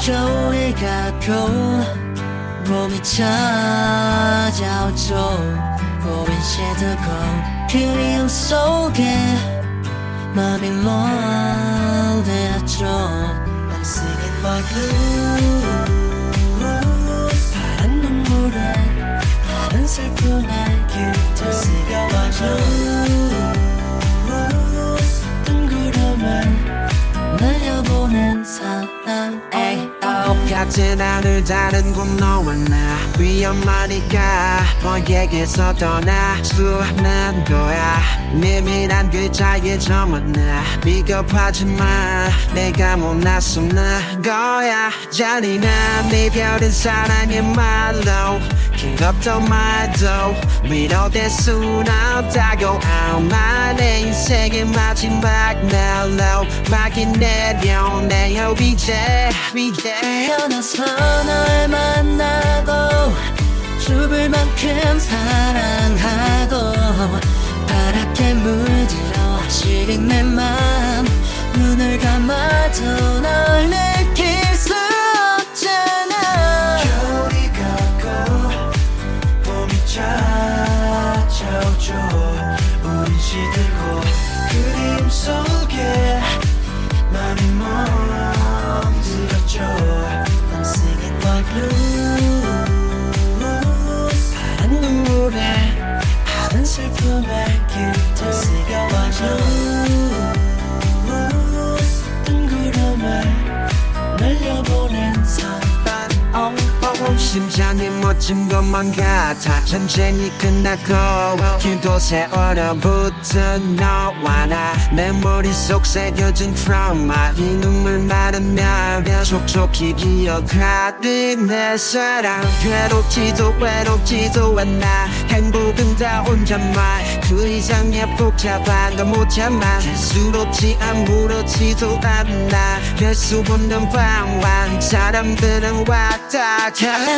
겨울이 가고 봄이 찾아오죠. 고인 시들고 그리움 속에 마음이 몰대었죠. I'm singing my blues. 파란 눈물에 다른 슬픔에 길들 쓰여와줘 날려보는 사람. 에이 같은 하늘 다른 곳 너와 나 위험하니까 너에게서 떠나 수는 거야. 내밀한 글자에 저만나 비겁하지만 내가 못났었는 거야. 잔인한 네 별은 사랑의 말로 긴겁도 말도 위로될 순 없다고 아마 내 인생의 마지막 날로 막이 내려 내요 이제 이제 태어나서 널 만나고 죽을 만큼 사랑하고 파랗게 물들어 시린 내맘 눈을 감아도 심장이 멎은 것만 같아. 전쟁이 끝나고 기도 세월부터 너와 나. 내 머릿속 새겨진 트라우마. 이 눈물 마르면 촉촉히 기억하는 내 사랑. 괴롭지도 외롭지도 않아. 행복은 다 혼자만 그 이상의 복잡한 건못 참아. 수롭지 아무렇지도 않아. 별수 없는 방황. 사람들은 왔다 가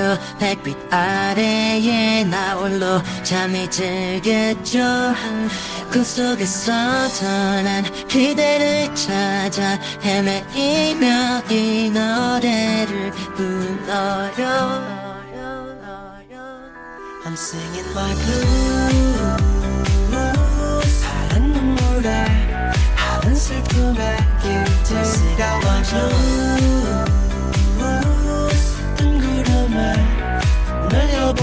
저 백빛 아래에 나 홀로 잠이 들겠죠. 그 속에서 떠난 그대를 찾아 헤매이며 이 노래를 불러요. I'm singing my blues. 파란 눈물에 다른 슬픔에 길들 쓰여와줘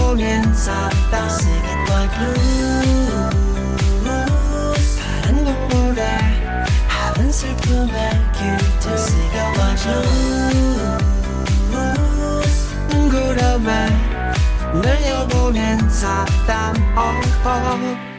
날려보낸 사람 Singing my blues 파란 눈물에 다른 슬픔에 길들 쓰여와줘 뜬구름에 날려보낸 사람 oh, oh.